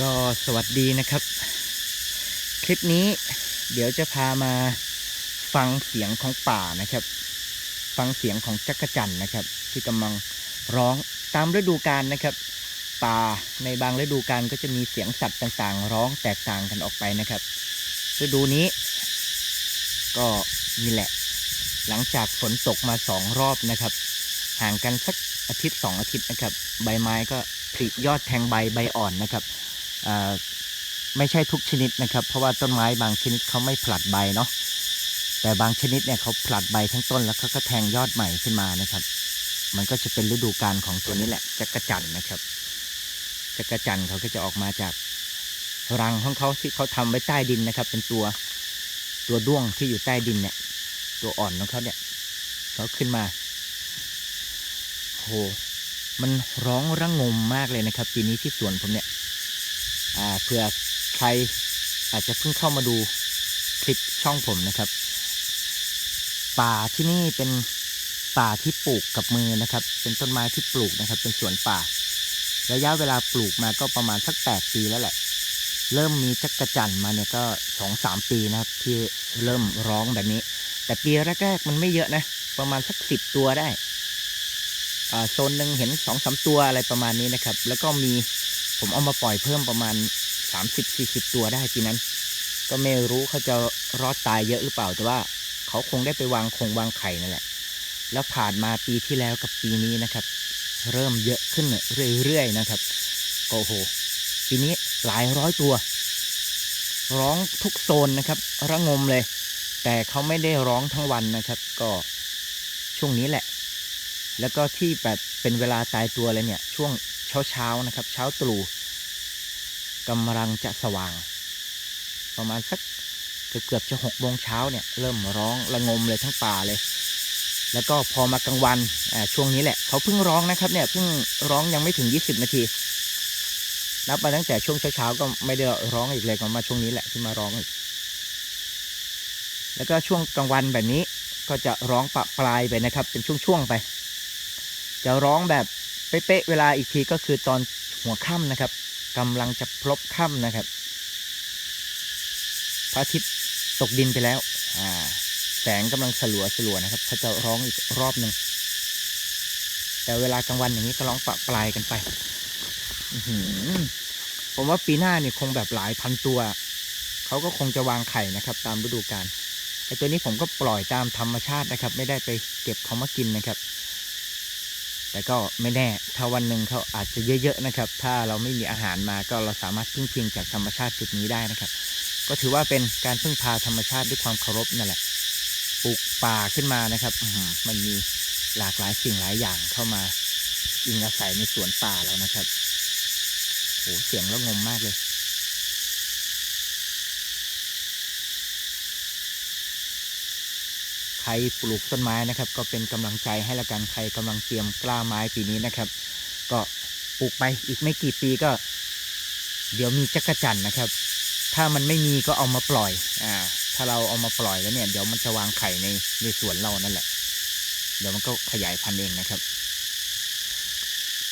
ก็สวัสดีนะครับ คลิปนี้เดี๋ยวจะพามาฟังเสียงของป่านะครับ ฟังเสียงของจักรจันนะครับ ที่กำลังร้องตามฤดูกาลนะครับ ป่าในบางฤดูกาลก็จะมีเสียงสัตว์ต่างๆ ร้องแตกต่างกันออกไปนะครับ ฤดูนี้ ก็นี่แหละ หลังจากฝนตกมาสองรอบนะครับ ห่างกันสักอาทิตย์สองอาทิตย์นะครับ ใบไม้ก็ผลิยอดแทงใบใบอ่อนนะครับ ไม่ใช่ทุกชนิดนะครับ เพราะว่าต้นไม้บางชนิดเขาไม่ผลัดใบเนาะแต่บางชนิดเนี่ยเขาผลัดใบทั้งต้นแล้วเขาก็แทงยอดใหม่ขึ้นมานะครับ มันก็จะเป็นฤดูกาลของตัวนี้แหละจักระจันนะครับจักระจันเขาก็จะออกมาจากรังของเขาที่เขาทำไว้ใต้ดินนะครับ เป็นตัวตัวด้วงที่อยู่ใต้ดินเนี่ย ตัวอ่อนของเขาเนี่ยเขาขึ้นมาโหมันร้องระงงมมากเลยนะครับ ปีนี้ที่สวนผมเนี่ย เผื่อใครอาจจะเพิ่งเข้ามาดูคลิปช่องผมนะครับ ป่าที่นี่เป็นป่าที่ปลูกกับมือนะครับ เป็นต้นไม้ที่ปลูกนะครับ เป็นสวนป่า ระยะเวลาปลูกมาก็ประมาณสักแปดปีแล้วแหละ เริ่มมีจักระจันมาเนี่ยก็สองสามปีนะครับที่เริ่มร้องแบบนี้ แต่ปีแรกๆมันไม่เยอะนะ ประมาณสักสิบตัวได้อ่าโซนหนึ่งเห็นสองสามตัวอะไรประมาณนี้นะครับ แล้วก็มี ผมเอามาปล่อยเพิ่มประมาณสามสิบสี่สิบตัวได้ปีนั้น ก็ไม่รู้เขาจะรอดตายเยอะหรือเปล่าแต่ว่าเขาคงได้ไปวางคงวางไข่นั่นแหละ แล้วผ่านมาปีที่แล้วกับปีนี้นะครับ เริ่มเยอะขึ้นเรื่อยๆนะครับก็โอ้โหปีนี้หลายร้อยตัว ร้องทุกโซนนะครับระงมเลย แต่เขาไม่ได้ร้องทั้งวันนะครับ ก็ช่วงนี้แหละ แล้วก็ที่แบบเป็นเวลาตายตัวเลยเนี่ย ช่วง เช้าเช้าๆนะครับ เช้าตรู่กำลังจะสว่าง ประมาณสักเกือบเกือบจะหกโมงเช้าเนี่ยเริ่มร้องระงมเลยทั้งป่าเลย แล้วก็พอมากลางวันอ่าช่วงนี้แหละเขาเพิ่งร้องนะครับเนี่ยเพิ่งร้องยังไม่ถึงยี่สิบนาที นับมาตั้งแต่ช่วงเช้าๆก็ไม่ได้ร้องอีกเลยก็มาช่วงนี้แหละที่มาร้องอีกแล้วก็ช่วงกลางวันแบบนี้ก็จะร้องปะปลายไปนะครับ เป็นช่วงๆไป จะร้องแบบ เป๊ะเวลาอีกทีก็คือตอนหัวค่ำนะครับกำลังจะพลบค่ำนะครับพระอาทิตย์ตกดินไปแล้วแสงกำลังสลัวสลัวนะครับเขาจะร้องอีกรอบหนึ่งแต่เวลากลางวันอย่างนี้ก็ร้องปะปลายกันไปผมว่าปีหน้าเนี่ยคงแบบหลายพันตัว เขาก็คงจะวางไข่นะครับ ตามฤดูกาลไอตัวนี้ผมก็ปล่อยตามธรรมชาตินะครับ ไม่ได้ไปเก็บเขามากินนะครับ แต่ก็ไม่แน่ถ้าวันหนึ่งเขาอาจจะเยอะๆนะครับ ถ้าเราไม่มีอาหารมาก็เราสามารถพึ่งพิงจากธรรมชาติจุดนี้ได้นะครับ ก็ถือว่าเป็นการพึ่งพาธรรมชาติด้วยความเคารพนั่นแหละปลูกป่าขึ้นมานะครับมันมีหลากหลายสิ่งหลายอย่างเข้ามาอิงอาศัยในสวนป่าเรานะครับโหเสียงระงมมากเลย ใครปลูกต้นไม้นะครับ ก็เป็นกำลังใจให้ละกันใครกำลังเตรียมกล้าไม้ปีนี้นะครับ ก็ปลูกไปอีกไม่กี่ปีก็ เดี๋ยวมีจักรจันนะครับ ถ้ามันไม่มีก็เอามาปล่อยอ่าถ้าเราเอามาปล่อยแล้วเนี่ย เดี๋ยวมันจะวางไข่ในในสวนเรานั่นแหละ เดี๋ยวมันก็ขยายพันธุ์เองนะครับ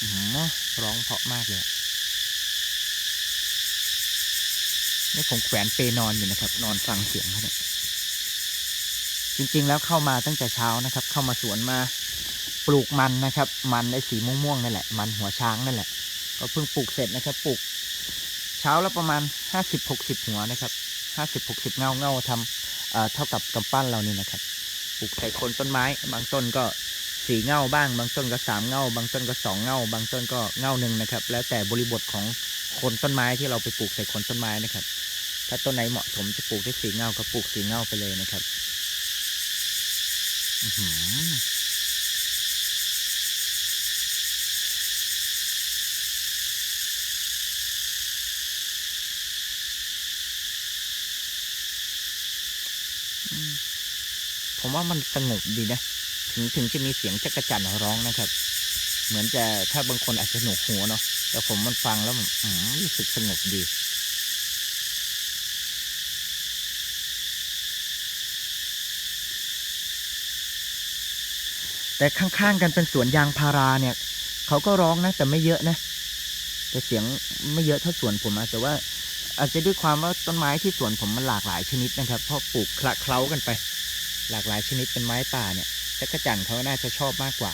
อือหือร้องเพราะมากเลยนี่ผมแขวนเปนอนอยู่นะครับ นอนฟังเสียงเขาเนี่ย จริงๆ แล้วเข้ามาตั้งแต่เช้านะครับ เข้ามาสวนมาปลูกมันนะครับ มันไอ้สีม่วงๆนั่นแหละ มันหัวช้างนั่นแหละ ก็เพิ่งปลูกเสร็จนะครับ ปลูก เช้าแล้วประมาณห้าสิบหกสิบหัวนะครับห้าสิบหกสิบเงาเงาทำเเท่ากับกำปั้นเรานี่นะครับ ปลูกใส่คนต้นไม้ บางต้นก็สี่เงาบ้าง บางต้นก็สามเงา บางต้นก็สองเงา บางต้นก็เงาหนึ่งนะครับ แล้วแต่บริบทของคนต้นไม้ที่เราไปปลูกใส่คนต้นไม้นะครับ ถ้าต้นไหนเหมาะสมจะปลูกได้สีเงาก็ปลูกสีเงาไปเลยนะครับ ผมว่ามันสงบดีนะ ถึงถึงจะมีเสียงจักระจันร้องนะครับ เหมือนจะถ้าบางคนอาจจะหนวกหูเนาะแต่ผมมันฟังแล้วมันอืมรู้สึกสงบดี แต่ข้างๆกันเป็นสวนยางพาราเนี่ยเขาก็ร้องนะแต่ไม่เยอะนะ แต่เสียงไม่เยอะเท่าสวนผมอะแต่ว่าอาจจะด้วยความว่าต้นไม้ที่สวนผมมันหลากหลายชนิดนะครับ เพราะปลูกคละเคล้ากันไป หลากหลายชนิดเป็นไม้ป่าเนี่ยจักรจันเขาน่าจะชอบมากกว่า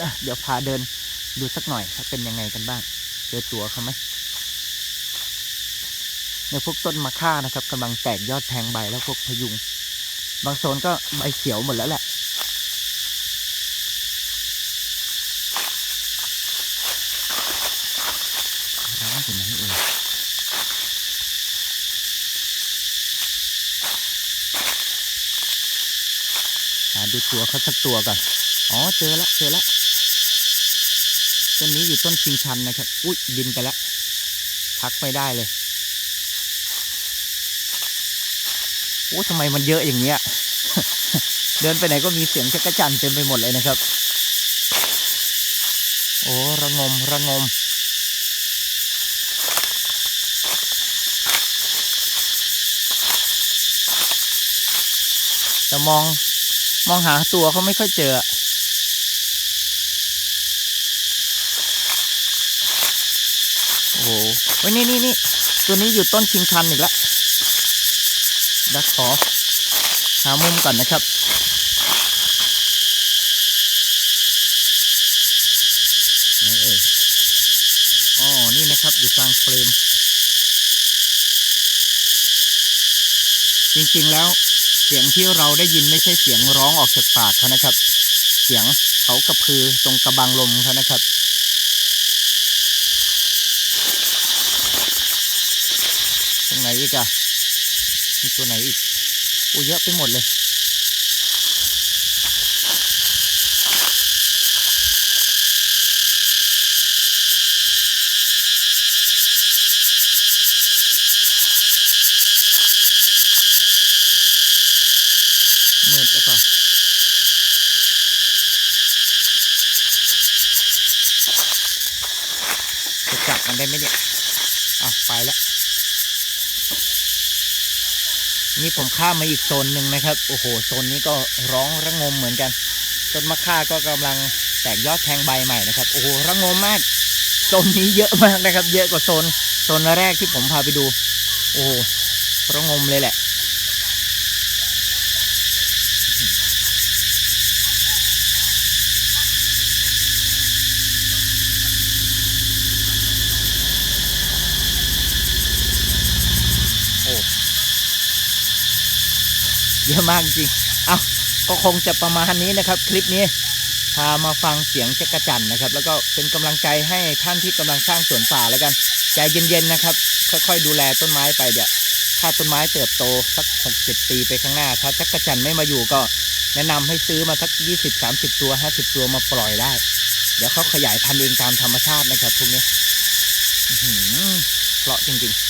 นะเดี๋ยวพาเดินดูสักหน่อยว่าเป็นยังไงกันบ้าง เจอตัวเขาไหมเนี่ยพวกต้นมะค่านะครับกำลังแตกยอดแทงใบแล้วพวกพยุง บางโซนก็ใบเขียวหมดแล้วแหละร้านอยู่ไหนเอ่ยหาดูตัวเขาสักตัวก่อน อ๋อเจอละเจอละต้นนี้อยู่ต้นชิงชันนะครับ อุ้ยบินไปแล้วพักไม่ได้เลยโอ้ทำไมมันเยอะอย่างเงี้ย เดินไปไหนก็มีเสียงจักรจันเต็มไปหมดเลยนะครับ โอ้ระงมระงม แต่มองมองหาตัวเขาไม่ค่อยเจออะโอ้โหเว้ยนี่นี่นี่ตัวนี้อยู่ต้นชิงชันอีกแล้วดักขอหามุมก่อนนะครับ ไหนเอ่ยอ๋อ นี่นะครับอยู่กลางเฟรม จริงๆแล้วเสียงที่เราได้ยินไม่ใช่เสียงร้องออกจากปากเขานะครับ เสียงเขากระพือตรงกระบังลมเขานะครับ ตรงไหนอีกอะมีตัวไหนอีกโอ้เยอะไปหมดเลยมืดแล้วเปล่าจะจับมันได้ไหมเนี่ย อะ ไปแล้ว นี่ผมข้ามมาอีกโซนหนึ่งนะครับ โอ้โห โซนนี้ก็ร้องระงมเหมือนกัน ต้นมะค่าก็กำลังแตกยอดแทงใบใหม่นะครับ โอ้โห ระงมมาก โซนนี้เยอะมากนะครับ เยอะกว่าโซน โซนแรกที่ผมพาไปดู โอ้โห ระงมเลยแหละ เยอะมากจริง เอาก็คงจะประมาณนี้นะครับ คลิปนี้พามาฟังเสียงจักรจันนะครับ แล้วก็เป็นกำลังใจให้ท่านที่กำลังสร้างสวนป่าแล้วกัน ใจเย็นๆนะครับ ค่อยๆดูแลต้นไม้ไปเดี๋ยวถ้าต้นไม้เติบโตสักหกเจ็ดปีไปข้างหน้า ถ้าจักรจันไม่มาอยู่ก็ แนะนำให้ซื้อมาสักยี่สิบสามสิบตัวห้าสิบตัวมาปล่อยได้ เดี๋ยวเขาขยายพันธุ์เองตามธรรมชาตินะครับพวกนี้อื้อหือเพราะจริงๆ